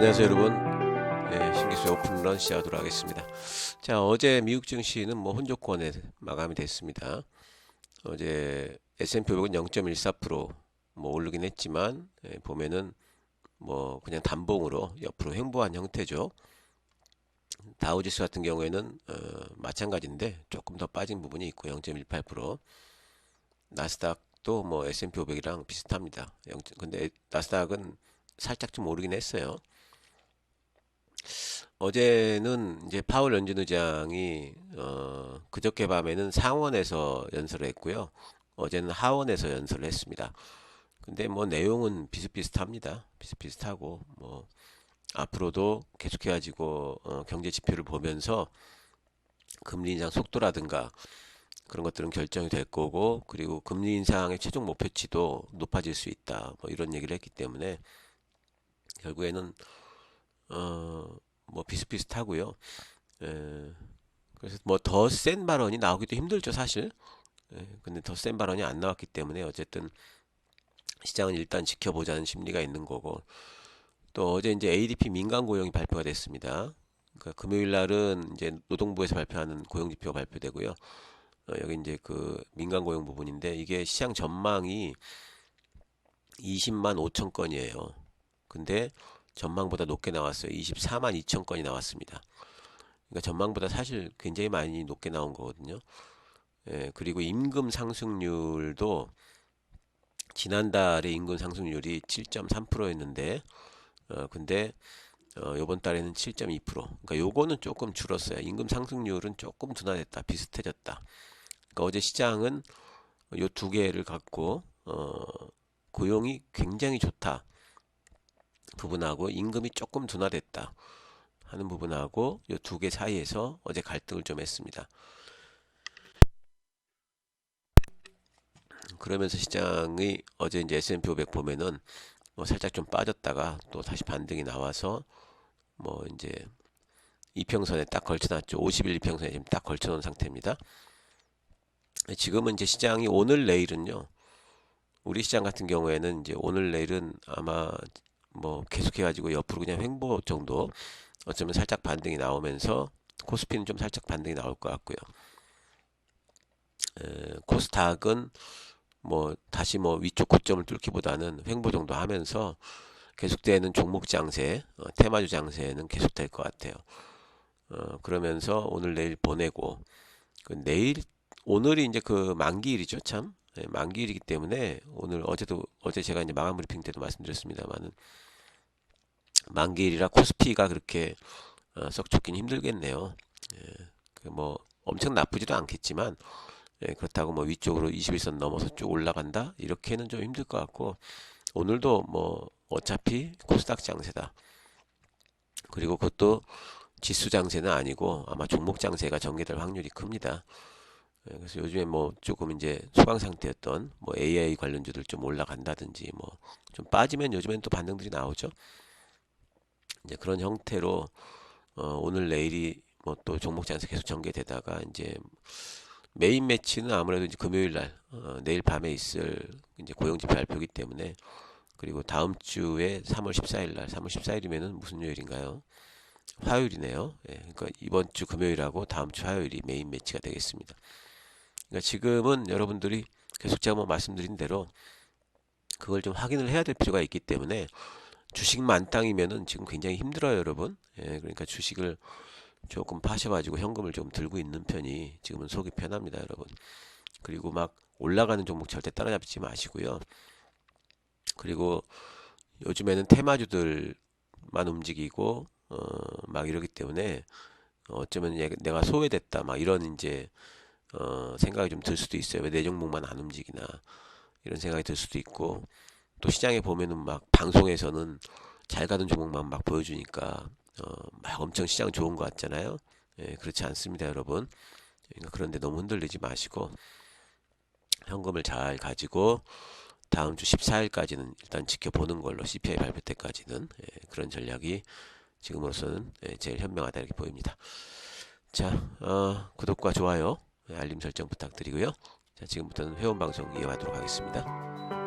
안녕하세요 여러분. 네, 신기수의 오픈런 시작하도록 하겠습니다. 자 어제 미국 증시는 뭐 혼조권에 마감이 됐습니다. 어제 S&P 500은 0.14%뭐 오르긴 했지만 예, 보면은 뭐 그냥 단봉으로 옆으로 횡보한 형태죠. 다우지수 같은 경우에는 어, 마찬가지인데 조금 더 빠진 부분이 있고 0.18% 나스닥도 뭐 S&P 500이랑 비슷합니다. 0. 근데 나스닥은 살짝 좀 오르긴 했어요. 어제는 이제 파월 연준 의장이 어, 그저께 밤에는 상원에서 연설을 했고요. 어제는 하원에서 연설을 했습니다. 근데 뭐 내용은 비슷비슷합니다. 비슷비슷하고 뭐 앞으로도 계속해 가지고 어, 경제 지표를 보면서 금리 인상 속도라든가 그런 것들은 결정이 될 거고 그리고 금리 인상의 최종 목표치도 높아질 수 있다. 뭐 이런 얘기를 했기 때문에 결국에는 어 뭐 비슷비슷하고요. 에, 그래서 뭐 더 센 발언이 나오기도 힘들죠, 사실. 에, 근데 더 센 발언이 안 나왔기 때문에 어쨌든 시장은 일단 지켜보자는 심리가 있는 거고 또 어제 이제 ADP 민간 고용이 발표가 됐습니다. 그러니까 금요일 날은 이제 노동부에서 발표하는 고용 지표가 발표되고요. 어, 여기 이제 그 민간 고용 부분인데 이게 시장 전망이 20만 5천 건이에요. 근데 전망보다 높게 나왔어요. 24만 2천 건이 나왔습니다. 그러니까 전망보다 사실 굉장히 많이 높게 나온 거거든요. 예, 그리고 임금 상승률도 지난달에 임금 상승률이 7.3%였는데 어, 근데 어, 이번 달에는 7.2%. 그러니까 요거는 조금 줄었어요. 임금 상승률은 조금 둔화됐다. 비슷해졌다. 그러니까 어제 시장은 요 두 개를 갖고 어, 고용이 굉장히 좋다. 부분하고 임금이 조금 둔화됐다 하는 부분하고 이 두 개 사이에서 어제 갈등을 좀 했습니다. 그러면서 시장이 어제 이제 S&P 500 보면은 뭐 살짝 좀 빠졌다가 또 다시 반등이 나와서 뭐 이제 이평선에 딱 걸쳐놨죠. 51 이평선에 지금 딱 걸쳐놓은 상태입니다. 지금은 이제 시장이 오늘 내일은요. 우리 시장 같은 경우에는 이제 오늘 내일은 아마 뭐 계속해가지고 옆으로 그냥 횡보 정도 어쩌면 살짝 반등이 나오면서 코스피는 좀 살짝 반등이 나올 것 같고요. 에, 코스닥은 뭐 다시 뭐 위쪽 고점을 뚫기보다는 횡보 정도 하면서 계속되는 종목 장세, 어, 테마주 장세는 계속될 것 같아요. 어, 그러면서 오늘 내일 보내고 그 내일 오늘이 이제 그 만기일이죠, 참. 네, 만기일이기 때문에 오늘 어제도 어제 제가 이제 마감 브리핑 때도 말씀드렸습니다만은 만기일이라 코스피가 그렇게 어, 썩 좋긴 힘들겠네요. 예, 그 뭐 엄청 나쁘지도 않겠지만 예, 그렇다고 뭐 위쪽으로 21선 넘어서 쭉 올라간다 이렇게는 좀 힘들 것 같고 오늘도 뭐 어차피 코스닥 장세다. 그리고 그것도 지수 장세는 아니고 아마 종목 장세가 전개될 확률이 큽니다. 예, 그래서 요즘에 뭐 조금 이제 소강 상태였던 뭐 AI 관련주들 좀 올라간다든지 뭐 좀 빠지면 요즘엔 또 반등들이 나오죠. 이제 그런 형태로 어 오늘 내일이 뭐 또 종목 장세 계속 전개되다가 이제 메인 매치는 아무래도 이제 금요일 날 어 내일 밤에 있을 이제 고용지표 발표기 때문에 그리고 다음 주에 3월 14일 날 3월 14일이면은 무슨 요일인가요? 화요일이네요. 예, 그러니까 이번 주 금요일하고 다음 주 화요일이 메인 매치가 되겠습니다. 그러니까 지금은 여러분들이 계속 제가 뭐 말씀드린 대로 그걸 좀 확인을 해야 될 필요가 있기 때문에 주식 만 땅이면은 지금 굉장히 힘들어요, 여러분. 예, 그러니까 주식을 조금 파셔가지고 현금을 좀 들고 있는 편이 지금은 속이 편합니다, 여러분. 그리고 막 올라가는 종목 절대 따라잡지 마시고요. 그리고 요즘에는 테마주들만 움직이고 어, 막 이러기 때문에 어쩌면 내가 소외됐다, 막 이런 이제 어, 생각이 좀 들 수도 있어요. 왜 내 종목만 안 움직이나 이런 생각이 들 수도 있고 또 시장에 보면은 막 방송에서는 잘 가는 종목만 막 보여주니까 어, 막 엄청 시장 좋은 것 같잖아요. 예, 그렇지 않습니다, 여러분. 그러니까 그런데 너무 흔들리지 마시고 현금을 잘 가지고 다음 주 14일까지는 일단 지켜보는 걸로 CPI 발표 때까지는 예, 그런 전략이 지금으로서는 예, 제일 현명하다 이렇게 보입니다. 자, 어, 구독과 좋아요 네, 알림 설정 부탁드리고요. 자, 지금부터는 회원 방송 이어가도록 하겠습니다.